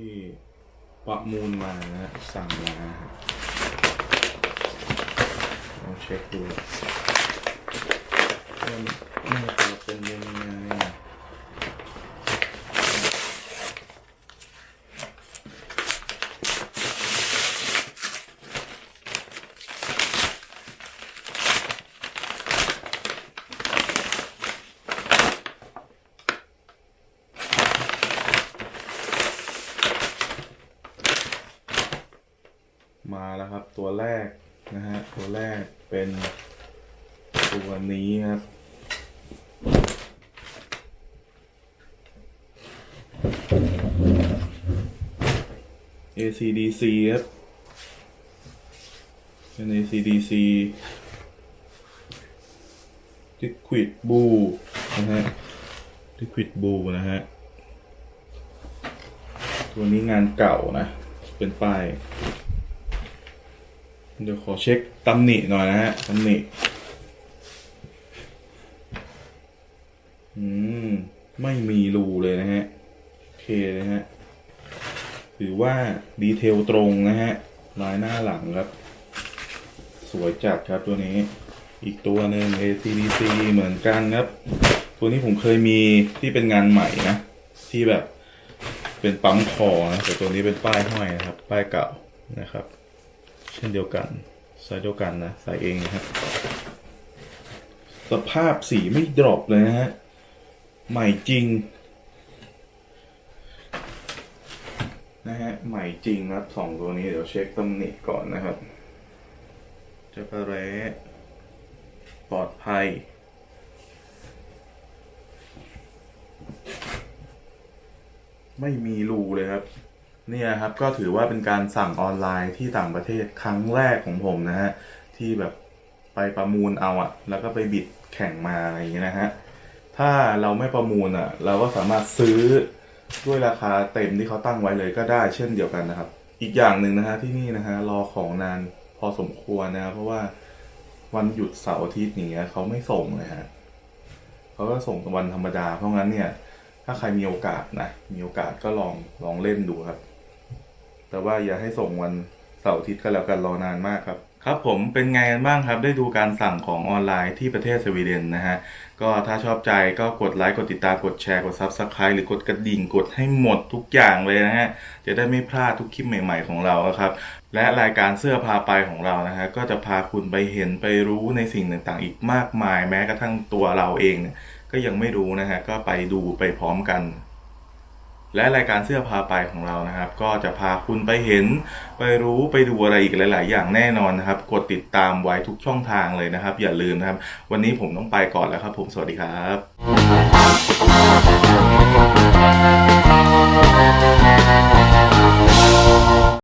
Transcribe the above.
ที่ประมูลมานะสั่งมาลองเช็คดู มาแล้วครับตัวแรกนะฮะตัวแรกเป็นตัวนี้ครับ ACDC ครับเป็น ACDC Liquid Blue นะฮะ Liquid Blue นะฮะ ตัวนี้งานเก่านะ เป็นป้าย เดี๋ยวขอเช็คตำหนิหน่อยนะฮะตำหนิอืม ไม่มีรูเลยนะฮะ โอเคนะฮะถือว่าดีเทลตรงนะฮะลายหน้าหลังครับ สวยจัดครับตัวนี้ อีกตัวหนึ่ง ACDC เหมือนกันครับ ตัวนี้ผมเคยมีที่เป็นงานใหม่นะ ที่แบบเป็นปั๊มคอนะแต่ตัวนี้เป็นป้ายห้อยนะครับ ป้ายเก่านะครับ เช่นเดียวกันไซส์เดียวกันนะใส่เองนะครับสภาพสีไม่ดรอปเลยนะฮะใหม่จริงนะฮะใหม่จริงครับสองตัวนี้เดี๋ยวเช็คตำหนิก่อนนะครับจะกระเรปลอดภัย ไม่มีรูเลยครับ เนี่ยครับก็ถือว่าเป็นการสั่งออนไลน์ที่ต่างประเทศครั้งแรกของผมนะฮะที่แบบไปประมูลเอาอะแล้วก็ไปบิดแข่งมาอะไรอย่างเงี้ยนะฮะถ้าเราไม่ประมูลอะเราก็สามารถซื้อด้วยราคาเต็มที่เขาตั้งไว้เลยก็ได้เช่นเดียวกันนะครับ อีกอย่างหนึ่งนะฮะที่นี่นะฮะรอของนานพอสมควรนะครับเพราะว่าวันหยุดเสาร์อาทิตย์อย่างเงี้ยเขาไม่ส่งเลยฮะเขาก็ส่งวันธรรมดาเพราะงั้นเนี่ย ถ้าใครมีโอกาสนะมีโอกาสก็ลองลองเล่นดูครับ แต่ว่าอย่าให้ส่งวันเสาร์อาทิตย์ก็แล้วกันรอนานมากครับ ครับผมเป็นไงกันบ้างครับ ได้ดูการสั่งของออนไลน์ที่ประเทศสวีเดนนะฮะ ก็ถ้าชอบใจก็กดไลค์กดติดตามกดแชร์กด Subscribe หรือกดกระดิ่งกดให้หมดทุกอย่างเลยนะฮะ จะได้ไม่พลาดทุกคลิปใหม่ๆของเราครับ และรายการเสื้อพาไปของเรานะฮะก็จะพาคุณไปเห็นไปรู้ในสิ่งต่างๆ อีกมากมายแม้กระทั่งตัวเราเองเนี่ยก็ยังไม่รู้นะฮะก็ไปดูไปพร้อมกัน และรายการเสื้อพาไปของเรานะครับ ก็จะพาคุณไปเห็น ไปรู้ไปดูอะไรอีกหลาย ๆ อย่างแน่นอนนะครับ กดติดตามไว้ทุกช่องทางเลยนะครับ อย่าลืมนะครับ วันนี้ผมต้องไปก่อนแล้วครับ ผมสวัสดีครับ